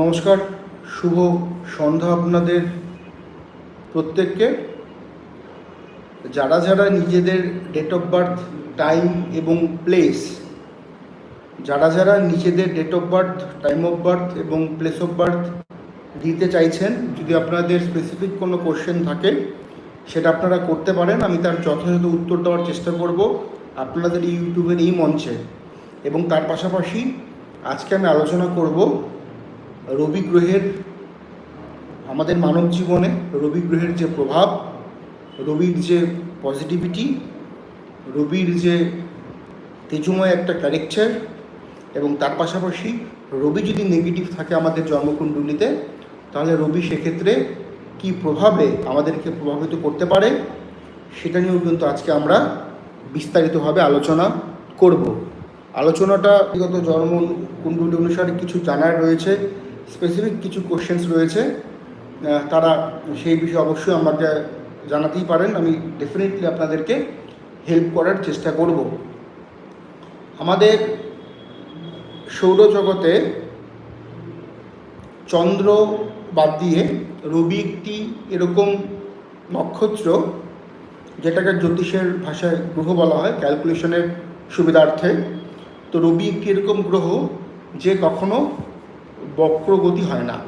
নমস্কার, শুভ সন্ধ্যা আপনাদের প্রত্যেককে। যারা যারা নিজেদের ডেট অফ বার্থ টাইম এবং প্লেস যারা যারা নিজেদের date of birth time of birth এবং প্লেস অফ বার্থ দিতে চাইছেন, যদি আপনাদের স্পেসিফিক কোনো কোশ্চেন থাকে, সেটা আপনারা করতে পারেন। আমি তার যথাযথ উত্তর দেওয়ার চেষ্টা করব আপনাদের ইউটিউবের এই মঞ্চে। এবং তার পাশাপাশি আজকে আমি আলোচনা করব রবি গ্রহের, আমাদের মানব জীবনে রবি গ্রহের যে প্রভাব, রবির যে পজিটিভিটি রবির যে তেজময় একটা ক্যারেক্টার এবং তার পাশাপাশি রবি যদি নেগেটিভ থাকে আমাদের জন্মকুণ্ডলিতে, তাহলে রবি সেক্ষেত্রে কি প্রভাবে আমাদেরকে প্রভাবিত করতে পারে, সেটা নিয়েও কিন্তু আজকে আমরা বিস্তারিতভাবে আলোচনা করব। আলোচনাটা বিগত জন্ম কুণ্ডলী অনুসারে কিছু জানার রয়েছে। স্পেসিফিক কিছু কোশ্চেন্স রয়েছে তারা সেই বিষয়ে অবশ্যই আমাকে জানাতেই পারেন। আমি ডেফিনেটলি আপনাদেরকে হেল্প করার চেষ্টা করব। আমাদের সৌরজগতে চন্দ্র বাদ দিয়ে রবি একটি এরকম নক্ষত্র, যেটাকে জ্যোতিষের ভাষায় গ্রহ বলা হয় ক্যালকুলেশনের সুবিধার্থে। তো রবি একটি এরকম গ্রহ যে কখনো বক্রগতি হয় না।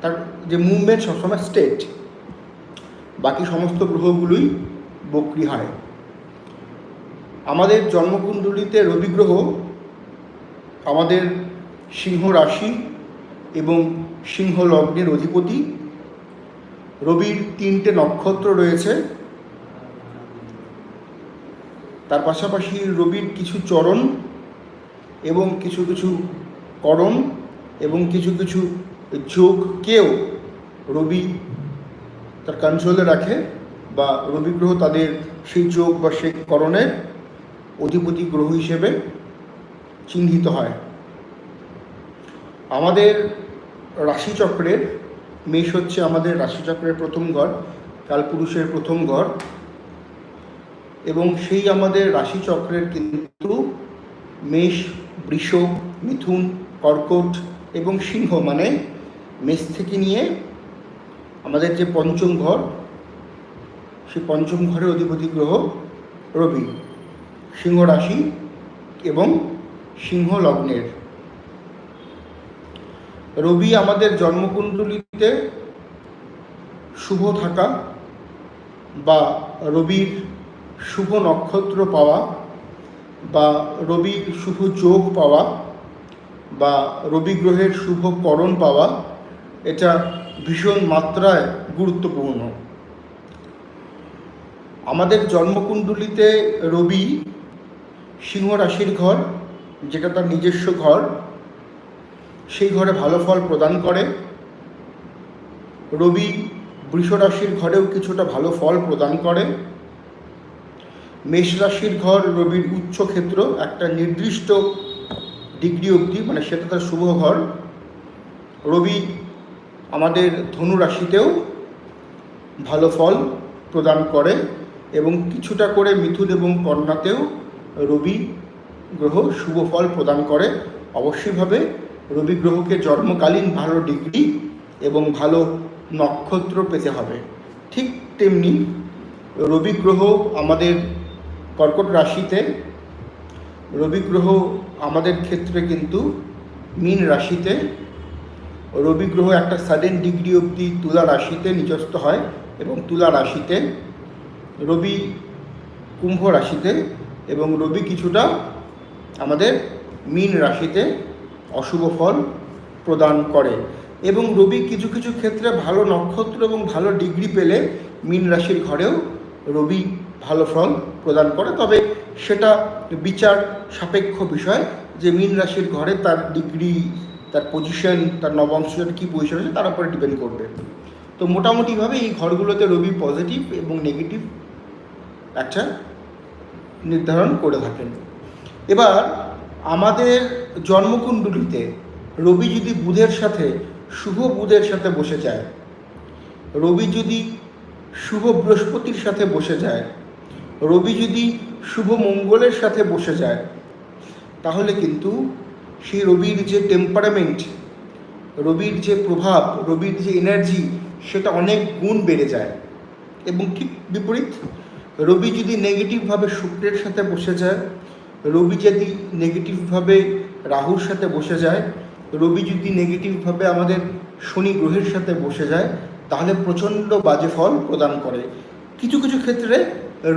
তার যে মুভমেন্ট সবসময় স্টেট বাকি সমস্ত গ্রহগুলোই বক্রি হয়। আমাদের জন্মকুণ্ডলিতে রবি গ্রহ আমাদের সিংহ রাশি এবং সিংহ লগ্নের অধিপতি। রবির তিনটে নক্ষত্র রয়েছে। তার পাশাপাশি রবির কিছু চরণ এবং কিছু কিছু করণ। এবং কিছু কিছু যোগকেও রবি তার কন্ট্রোলে রাখে বা রবি গ্রহ তাদের সেই যোগ বা সেই করণের অধিপতি গ্রহ হিসেবে চিহ্নিত হয়। আমাদের রাশিচক্রের মেষ হচ্ছে আমাদের রাশিচক্রের প্রথম ঘর, কালপুরুষের প্রথম ঘর এবং সেই আমাদের রাশিচক্রের কিন্তু মেষ, বৃষ, মিথুন, কর্কট এবং সিংহ মানে মেষ থেকে নিয়ে আমাদের যে পঞ্চম ঘর, সেই পঞ্চম ঘরের অধিপতি গ্রহ রবি। সিংহ রাশি এবং সিংহ লগ্নের। রবি আমাদের জন্মকুণ্ডলিতে শুভ থাকা বা রবির শুভ নক্ষত্র পাওয়া বা রবির শুভ যোগ পাওয়া বা রবি গ্রহের শুভ করণ পাওয়া এটা ভীষণ মাত্রায় গুরুত্বপূর্ণ। আমাদের জন্মকুণ্ডলিতে রবি সিংহ রাশির ঘর, যেটা তার নিজস্ব ঘর, সেই ঘরে ভালো ফল প্রদান করে। রবি বৃষ রাশির ঘরেও কিছুটা ভালো ফল প্রদান করে। মেষ রাশির ঘর রবির উচ্চ ক্ষেত্র, একটা নির্দিষ্ট ডিগ্রি অবধি মানে সেটা তার শুভ ঘর। রবি আমাদের ধনু রাশিতেও ভালো ফল প্রদান করে এবং কিছুটা করে মিথুন এবং কন্যাতেও রবি গ্রহ শুভ ফল প্রদান করে। অবশ্যইভাবে রবি গ্রহকে জন্মকালীন ভালো ডিগ্রি এবং ভালো নক্ষত্র পেতে হবে। ঠিক তেমনি রবি গ্রহ আমাদের কর্কট রাশিতে রবি গ্রহ আমাদের ক্ষেত্রে কিন্তু মীন রাশিতে, রবি গ্রহ একটা সাডেন ডিগ্রি অবধি তুলা রাশিতে নিজস্ত হয় এবং তুলা রাশিতে রবি কুম্ভ রাশিতে এবং রবি কিছুটা আমাদের মীন রাশিতে অশুভ ফল প্রদান করে এবং রবি কিছু কিছু ক্ষেত্রে ভালো নক্ষত্র এবং ভালো ডিগ্রি পেলে মীন রাশির ঘরেও রবি ভালো ফল প্রদান করে, তবে সেটা বিচার সাপেক্ষ বিষয় যে মীন রাশির ঘরে তার ডিগ্রি তার পজিশন তার নবংশের কী পজিশন আছে তার উপরে ডিপেন্ড করবে। তো মোটামুটিভাবে এই ঘরগুলোতে রবি পজিটিভ এবং নেগেটিভ একটা নির্ধারণ করে থাকেন। এবার আমাদের জন্মকুণ্ডলিতে রবি যদি বুধের সাথে, শুভ বুধের সাথে বসে যায়, রবি যদি শুভ বৃহস্পতির সাথে বসে যায় রবি যদি শুভ মঙ্গলের সাথে বসে যায়, তাহলে কিন্তু সেই রবির যে টেম্পারামেন্ট রবির যে প্রভাব, রবির যে এনার্জি সেটা অনেক গুণ বেড়ে যায়। এবং ঠিক বিপরীত, রবি যদি নেগেটিভভাবে শুক্রের সাথে বসে যায়, রবি যদি নেগেটিভভাবে রাহুর সাথে বসে যায়, রবি যদি নেগেটিভভাবে আমাদের শনি গ্রহের সাথে বসে যায়, তাহলে প্রচণ্ড বাজে ফল প্রদান করে। কিছু কিছু ক্ষেত্রে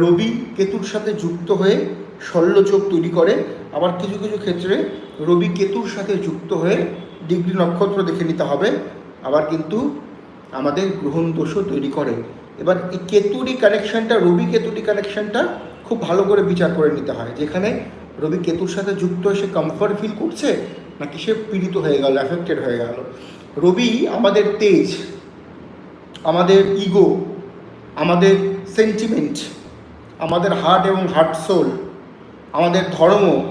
রবি কেতুর সাথে যুক্ত হয়ে শল্যযোগ তৈরি করে। আবার কিছু কিছু ক্ষেত্রে রবি কেতুর সাথে যুক্ত হয়ে ডিগ্রি নক্ষত্র দেখে নিতে হবে। আবার কিন্তু আমাদের গ্রহণ দোষও তৈরি করে। এবার এই কেতুরি কানেকশনটা রবি কেতুরি কানেকশানটা খুব ভালো করে বিচার করে নিতে হয়। যেখানে রবি কেতুর সাথে যুক্ত হয়ে সে কমফর্ট ফিল করছে, নাকি সে পীড়িত হয়ে গেল অ্যাফেক্টেড হয়ে গেল। রবি আমাদের তেজ, আমাদের ইগো আমাদের সেন্টিমেন্ট আমাদের হার্ট এবং হার্ট সোল আমাদের ধর্ম,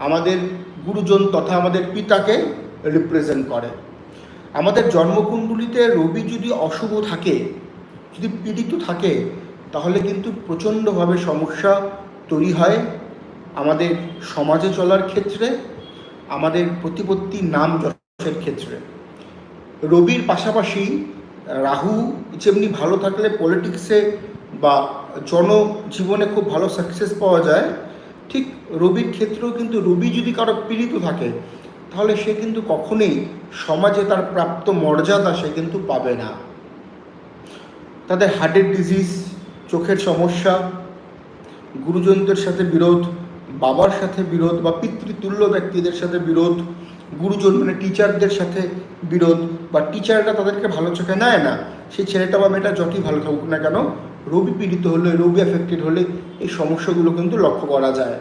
আমাদের গুরুজন তথা আমাদের পিতাকে রিপ্রেজেন্ট করে। আমাদের জন্মকুণ্ডলিতে রবি যদি অশুভ থাকে, যদি পীড়িত থাকে, তাহলে কিন্তু প্রচণ্ডভাবে সমস্যা তৈরি হয় আমাদের সমাজে চলার ক্ষেত্রে, আমাদের প্রতিপত্তি নাম যশের ক্ষেত্রে। রবির পাশাপাশি রাহু যেমনি ভালো থাকলে পলিটিক্সে বা জনজীবনে খুব ভালো সাকসেস পাওয়া যায়। ঠিক রবির ক্ষেত্রেও কিন্তু রবি যদি কারও পীড়িত থাকে, তাহলে সে কিন্তু কখনোই সমাজে তার প্রাপ্ত মর্যাদা সে কিন্তু পাবে না। তাদের হার্টের ডিজিজ চোখের সমস্যা, গুরুজনদের সাথে বিরোধ, বাবার সাথে বিরোধ বা পিতৃতুল্য ব্যক্তিদের সাথে বিরোধ, গুরুজন মানে টিচারদের সাথে বিরোধ বা টিচাররা তাদেরকে ভালো চোখে নেয় না, সেই ছেলেটা বা মেয়েটা যতই ভালো থাকুক না কেন রবি পীড়িত হলে রবি অ্যাফেক্টেড হলে এই সমস্যাগুলো কিন্তু লক্ষ্য করা যায়।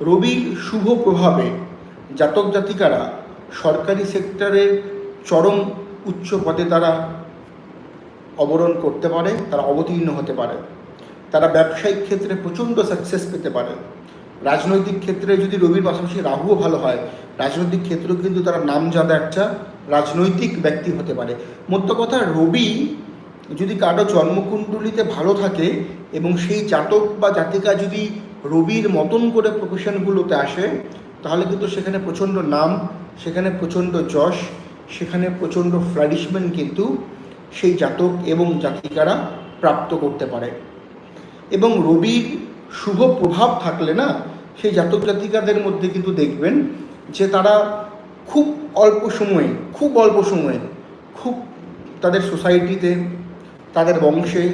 রবির শুভ প্রভাবে জাতক জাতিকারা সরকারি সেক্টরের চরম উচ্চ পদে তারা অবরণ করতে পারে, তারা অবতীর্ণ হতে পারে। তারা ব্যবসায়িক ক্ষেত্রে প্রচণ্ড সাকসেস পেতে পারে। রাজনৈতিক ক্ষেত্রে যদি রবির পাশাপাশি রাহুও ভালো হয়, রাজনৈতিক ক্ষেত্রেও কিন্তু তারা নামজাদা একটা রাজনৈতিক ব্যক্তি হতে পারে। মধ্য কথা রবি যদি কারও জন্মকুণ্ডলিতে ভালো থাকে এবং সেই জাতক বা জাতিকা যদি রবির মতন করে প্রফেশনগুলোতে আসে, তাহলে কিন্তু সেখানে প্রচণ্ড নাম, সেখানে প্রচণ্ড যশ, সেখানে প্রচণ্ড ফ্লারিশমেন্ট কিন্তু সেই জাতক এবং জাতিকারা প্রাপ্ত করতে পারে। এবং রবির শুভ প্রভাব থাকলে না, সেই জাতক জাতিকাদের মধ্যে কিন্তু দেখবেন যে তারা খুব অল্প সময়ে, খুব অল্প সময়ে, খুব তাদের সোসাইটিতে তাদের বংশে,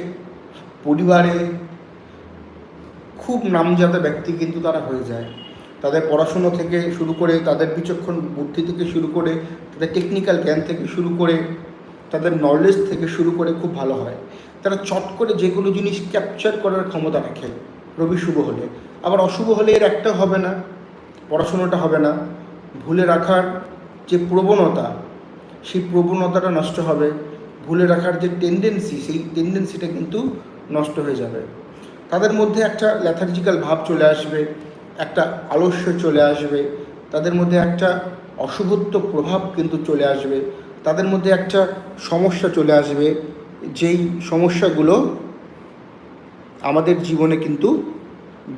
পরিবারে খুব নামজাদা ব্যক্তি কিন্তু তারা হয়ে যায়। তাদের পড়াশুনো থেকে শুরু করে, তাদের বিচক্ষণ বুদ্ধি থেকে শুরু করে, তাদের টেকনিক্যাল জ্ঞান থেকে শুরু করে, তাদের নলেজ থেকে শুরু করে খুব ভালো হয়। তারা চট করে যে কোনো জিনিস ক্যাপচার করার ক্ষমতা রাখে। রবি শুভ হলে। আবার অশুভ হলে এর একটা হবে না, পড়াশুনোটা হবে না। ভুলে রাখার যে প্রবণতা, সেই প্রবণতাটা নষ্ট হবে। ভুলে রাখার যে টেন্ডেন্সি সেই টেন্ডেন্সিটা কিন্তু নষ্ট হয়ে যাবে। তাদের মধ্যে একটা ল্যাথার্জিক্যাল ভাব চলে আসবে, একটা আলস্য চলে আসবে, তাদের মধ্যে একটা অশুভত্ব প্রভাব কিন্তু চলে আসবে, তাদের মধ্যে একটা সমস্যা চলে আসবে, যেই সমস্যাগুলো আমাদের জীবনে কিন্তু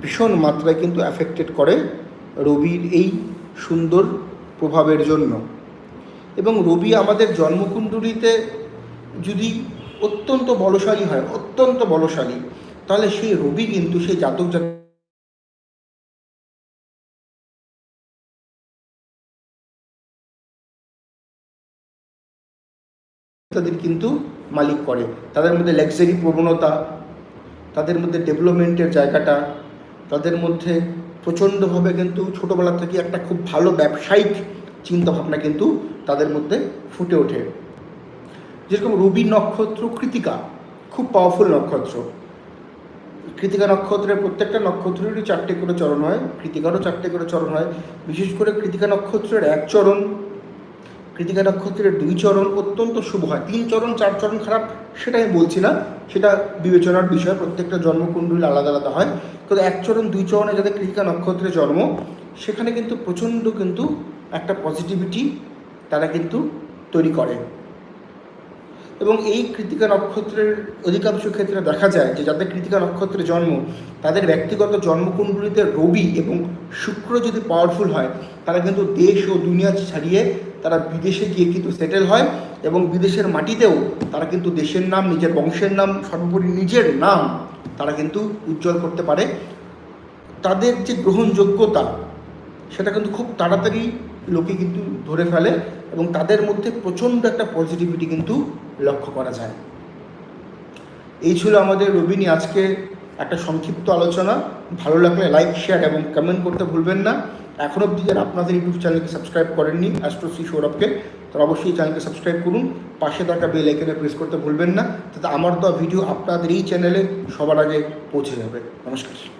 ভীষণ মাত্রায় কিন্তু অ্যাফেক্টেড করে রবির এই সুন্দর প্রভাবের জন্য। এবং রবি আমাদের জন্মকুণ্ডলিতে যদি অত্যন্ত বলশালী হয়, অত্যন্ত বলশালী, তাহলে সেই রবি কিন্তু সেই জাতক তাদের কিন্তু মালিক করে। তাদের মধ্যে লাক্সারি প্রবণতা, তাদের মধ্যে ডেভেলপমেন্টের জায়গাটা, তাদের মধ্যে প্রচণ্ডভাবে কিন্তু ছোটোবেলা থেকে একটা খুব ভালো ব্যবসায়িক চিন্তাভাবনা কিন্তু তাদের মধ্যে ফুটে ওঠে। যেরকম রবি নক্ষত্র, কৃতিকা, খুব পাওয়ারফুল নক্ষত্র। কৃতিকা নক্ষত্রের প্রত্যেকটা নক্ষত্রেরই চারটে করে চরণ হয়, কৃতিকারও চারটে করে চরণ হয়। বিশেষ করে কৃতিকা নক্ষত্রের এক চরণ, কৃতিকা নক্ষত্রের দুই চরণ অত্যন্ত শুভ হয়। তিন চরণ, চার চরণ খারাপ, সেটা আমি বলছি না। সেটা বিবেচনার বিষয়, প্রত্যেকটা জন্মকুণ্ডলী আলাদা আলাদা হয়। কিন্তু এক চরণ, দুই চরণে যাদের কৃতিকা নক্ষত্রে জন্ম, সেখানে কিন্তু প্রচণ্ড কিন্তু একটা পজিটিভিটি তারা কিন্তু তৈরি করে। এবং এই কৃতিকা নক্ষত্রের অধিকাংশ ক্ষেত্রে দেখা যায় যে যাদের কৃতিকা নক্ষত্রে জন্ম, তাদের ব্যক্তিগত জন্মকুণ্ডলিতে রবি এবং শুক্র যদি পাওয়ারফুল হয়, তারা কিন্তু দেশ ও দুনিয়া ছাড়িয়ে তারা বিদেশে গিয়ে কিন্তু সেটেল হয় এবং বিদেশের মাটিতেও তারা কিন্তু দেশের নাম, নিজের বংশের নাম, সর্বোপরি নিজের নাম তারা কিন্তু উজ্জ্বল করতে পারে। তাদের যে গ্রহণযোগ্যতা, সেটা কিন্তু খুব তাড়াতাড়ি লোকে কিন্তু ধরে ফেলে এবং তাদের মধ্যে প্রচণ্ড একটা পজিটিভিটি কিন্তু লক্ষ্য করা যায়। এই ছিল আমাদের রবিনী আজকে একটা সংক্ষিপ্ত আলোচনা। ভালো লাগলে লাইক শেয়ার এবং কমেন্ট করতে ভুলবেন না। এখন অবধি যারা আপনাদের ইউটিউব চ্যানেলকে সাবস্ক্রাইব করেননি অ্যাস্ট্রোসি সৌরভকে, তারা অবশ্যই চ্যানেলকে সাবস্ক্রাইব করুন। পাশে থাকা বেল আইকনে প্রেস করতে ভুলবেন না। তাতে আমার দেওয়া ভিডিও আপনাদের এই চ্যানেলে সবার আগে পৌঁছে যাবে। নমস্কার।